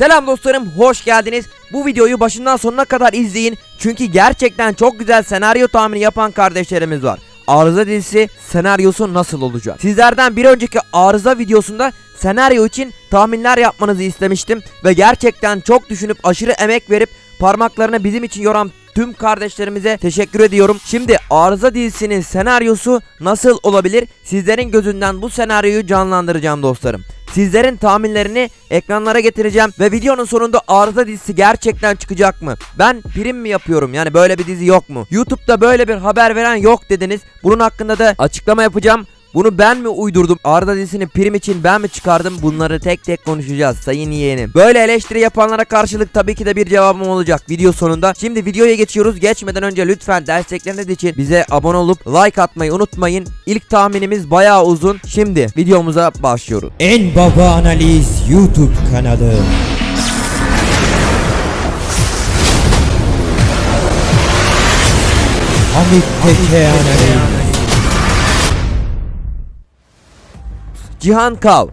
Selam dostlarım, hoş geldiniz. Bu videoyu başından sonuna kadar izleyin. Çünkü gerçekten çok güzel senaryo tahmini yapan kardeşlerimiz var. Arıza dizisi senaryosu nasıl olacak? Sizlerden bir önceki arıza videosunda senaryo için tahminler yapmanızı istemiştim. Ve gerçekten çok düşünüp aşırı emek verip parmaklarını bizim için yoran tüm kardeşlerimize teşekkür ediyorum. Şimdi Arıza dizisinin senaryosu nasıl olabilir? Sizlerin gözünden bu senaryoyu canlandıracağım dostlarım. Sizlerin tahminlerini ekranlara getireceğim ve videonun sonunda Arıza dizisi gerçekten çıkacak mı? Ben prim mi yapıyorum? Yani böyle bir dizi yok mu? YouTube'da böyle bir haber veren yok dediniz. Bunun hakkında da açıklama yapacağım. Bunu ben mi uydurdum? Arda dizisini prim için ben mi çıkardım? Bunları tek tek konuşacağız sayın yeğenim. Böyle eleştiri yapanlara karşılık tabii ki de bir cevabım olacak video sonunda. Şimdi videoya geçiyoruz. Geçmeden önce lütfen destekleriniz için bize abone olup like atmayı unutmayın. İlk tahminimiz bayağı uzun. Şimdi videomuza başlıyoruz. En Baba Analiz YouTube kanalı. Hamit Teke. Cihan Kav.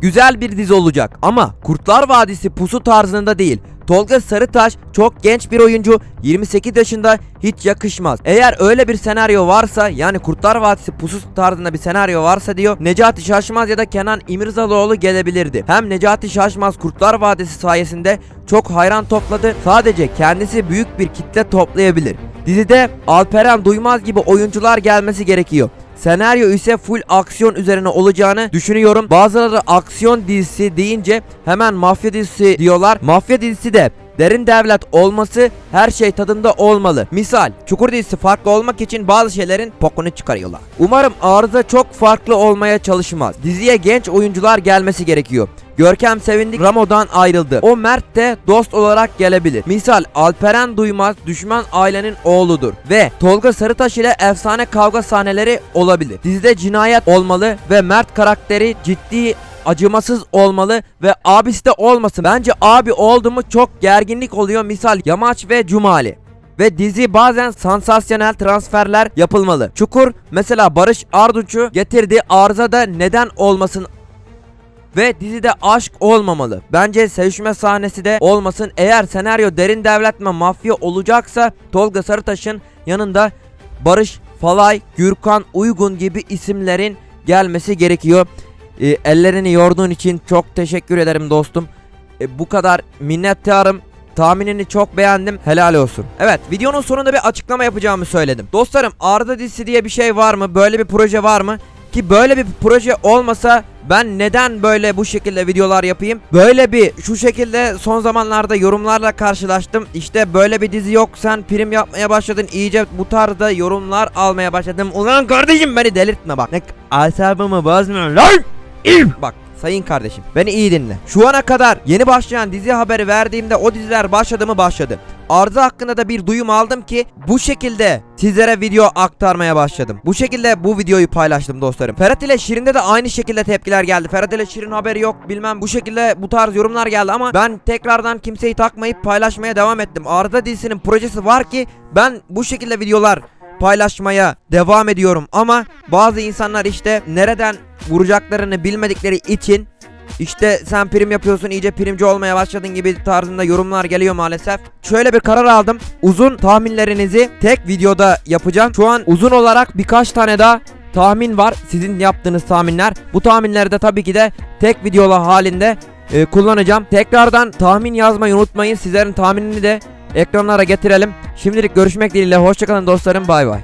Güzel bir dizi olacak ama Kurtlar Vadisi pusu tarzında değil. Tolga Sarıtaş çok genç bir oyuncu 28 yaşında hiç yakışmaz. Eğer öyle bir senaryo varsa yani Kurtlar Vadisi pusu tarzında bir senaryo varsa diyor Necati Şaşmaz ya da Kenan İmirzalıoğlu gelebilirdi. Hem Necati Şaşmaz Kurtlar Vadisi sayesinde çok hayran topladı. Sadece kendisi büyük bir kitle toplayabilir. Dizide Alperen Duymaz gibi oyuncular gelmesi gerekiyor. Senaryo ise full aksiyon üzerine olacağını düşünüyorum. Bazıları aksiyon dizisi deyince hemen mafya dizisi diyorlar. Mafya dizisi de derin devlet olması her şey tadında olmalı. Misal Çukur dizisi farklı olmak için bazı şeylerin pokunu çıkarıyorlar. Umarım arıza çok farklı olmaya çalışmaz. Diziye genç oyuncular gelmesi gerekiyor. Görkem Sevindik Ramo'dan ayrıldı. O Mert de dost olarak gelebilir. Misal Alperen Duymaz düşman ailenin oğludur. Ve Tolga Sarıtaş ile efsane kavga sahneleri olabilir. Dizide cinayet olmalı ve Mert karakteri ciddi acımasız olmalı ve abisi de olmasın. Bence abi oldu mu çok gerginlik oluyor. Misal Yamaç ve Cumali. Ve dizi bazen sansasyonel transferler yapılmalı. Çukur mesela Barış Arduç'u getirdi. Arıza da neden olmasın ve dizide aşk olmamalı. Bence sevişme sahnesi de olmasın. Eğer senaryo derin devletme mafya olacaksa Tolga Sarıtaş'ın yanında Barış Falay, Gürkan Uygun gibi isimlerin gelmesi gerekiyor. E, ellerini yorduğun için çok teşekkür ederim dostum. E, bu kadar minnettarım. Tahminini çok beğendim. Helal olsun. Evet videonun sonunda bir açıklama yapacağımı söyledim. Dostlarım Arda dizisi diye bir şey var mı? Böyle bir proje var mı? Ki böyle bir proje olmasa ben neden böyle bu şekilde videolar yapayım? Böyle bir şu şekilde son zamanlarda yorumlarla karşılaştım. İşte böyle bir dizi yok sen prim yapmaya başladın. iyice bu tarzda yorumlar almaya başladım. Ulan kardeşim beni delirtme bak. Ne asabımı bozmuyor lan. Bak sayın kardeşim beni iyi dinle. Şu ana kadar yeni başlayan dizi haberi verdiğimde o diziler başladı mı başladı. Arıza hakkında da bir duyum aldım ki bu şekilde sizlere video aktarmaya başladım. Bu şekilde bu videoyu paylaştım dostlarım. Ferhat ile Şirin'de de aynı şekilde tepkiler geldi. Ferhat ile Şirin haberi yok bilmem bu şekilde bu tarz yorumlar geldi ama ben tekrardan kimseyi takmayıp paylaşmaya devam ettim. Arıza dizisinin projesi var ki ben bu şekilde videolar paylaşmaya devam ediyorum ama bazı insanlar işte nereden vuracaklarını bilmedikleri için işte sen prim yapıyorsun iyice primci olmaya başladın gibi tarzında yorumlar geliyor maalesef. Şöyle bir karar aldım. Uzun tahminlerinizi tek videoda yapacağım. Şu an uzun olarak birkaç tane daha tahmin var. Sizin yaptığınız tahminler. Bu tahminleri de tabii ki de tek videolar halinde e, kullanacağım. Tekrardan tahmin yazmayı unutmayın. Sizlerin tahminini de ekranlara getirelim. Şimdilik görüşmek dileğiyle. Hoşçakalın dostlarım. Bay bay.